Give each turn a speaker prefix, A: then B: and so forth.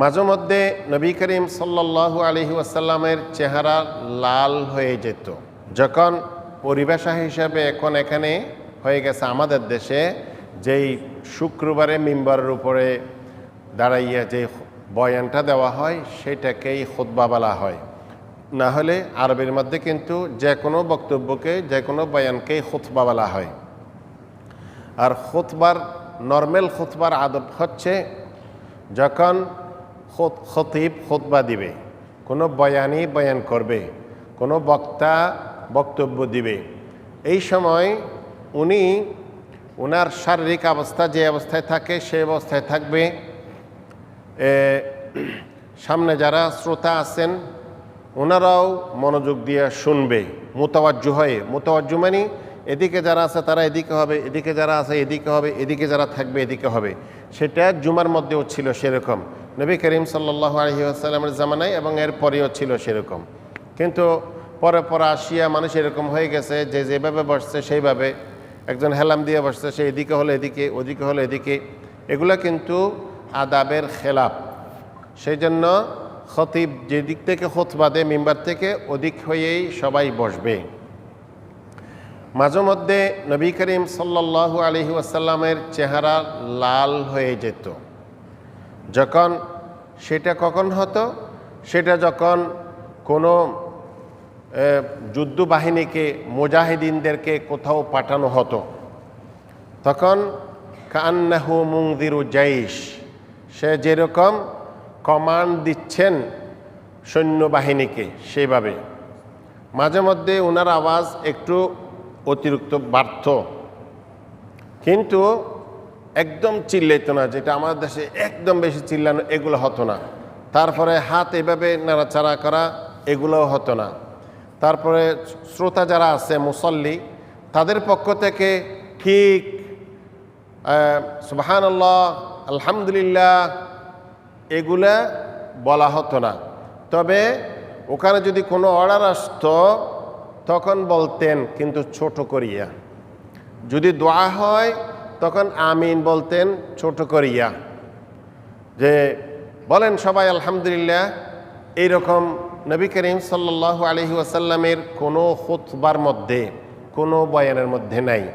A: মাঝে মধ্যে নবী করিম সাল্লাল্লাহু আলহি আসাল্লামের চেহারা লাল হয়ে যেত। যখন পরিবেশা হিসাবে এখন এখানে হয়ে গেছে আমাদের দেশে, যেই শুক্রবারে মিম্বারের উপরে দাঁড়াইয়া যে বয়ানটা দেওয়া হয়, সেটাকেই খুতবা বলা হয়। না হলে আরবের মধ্যে কিন্তু যে কোনো বক্তব্যকে, যে কোনো বয়ানকেই খুতবা বলা হয়। আর খুতবার, নর্মেল খুতবার আদব হচ্ছে, যখন খতিব খুতবা দিবে। কোনো বয়ানই বয়ান করবে, কোনো বক্তা বক্তব্য দিবে। এই সময় উনি ওনার শারীরিক অবস্থা যে অবস্থায় থাকে সেই অবস্থায় থাকবে। সামনে যারা শ্রোতা আছেন ওনারাও মনোযোগ দিয়ে শুনবে মোতাবাজ্জু হয়ে। মোতাবাজ্জু মানে এদিকে যারা আছে তারা এদিকে হবে, এদিকে যারা আছে এদিকে হবে, এদিকে যারা থাকবে এদিকে হবে। সেটা জুমার মধ্যেও ছিল সেরকম। নবী করিম সাল্লাহ আলহি আসাল্লামের জামানায় এবং এর পরেও ছিল সেরকম। কিন্তু পরে পরে আসিয়া মানুষ এরকম হয়ে গেছে যে যেভাবে বসছে সেইভাবে একজন হেলাম দিয়ে বসছে, সে এদিকে হলো এদিকে, ওদিকে হলো এদিকে। এগুলো কিন্তু আদাবের খেলাপ সেই জন্য খতিব যেদিক থেকে দেয় মেম্বার থেকে ওদিক হয়েই সবাই বসবে। মাঝে মধ্যে নবী করিম সাল্লাল্লাহু আলহি আসাল্লামের চেহারা লাল হয়ে যেত। যখন সেটা কখন হতো? সেটা যখন কোনো এ, যুদ্ধ বাহিনীকে মুজাহিদিনদেরকে কোথাও পাঠানো হতো। তখন কান্নাহু মুংদিরু জাইশ সে যেরকম কমান্ড দিচ্ছেন সৈন্যবাহিনীকে সেইভাবে। মাঝে মধ্যে ওনার আওয়াজ একটু অতিরিক্ত বাড়ত। কিন্তু একদম চিল্লাইতো না, যেটা আমাদের দেশে একদম বেশি চিল্লানো, এগুলো হতো না। তারপরে হাত এভাবে নাড়াচাড়া করা, এগুলোও হতো না। তারপরে শ্রোতা যারা আছে, মুসল্লি, তাদের পক্ষ থেকে ঠিক সুবাহান আল্লাহ আলহামদুলিল্লাহ, এগুলা বলা হতো না। তবে ওখানে যদি কোনো অর্ডার আসত, তখন বলতেন, কিন্তু ছোট করিয়া। যদি দোয়া হয় তখন আমিন বলতেন, ছোট করিয়া। যে বলেন সবাই, আলহামদুলিল্লাহ। এইরকম নবী করিম সাল্লাহ আলহি ওয়াসাল্লামের কোনো খুতবার মধ্যে, কোনো বয়ানের মধ্যে নাই।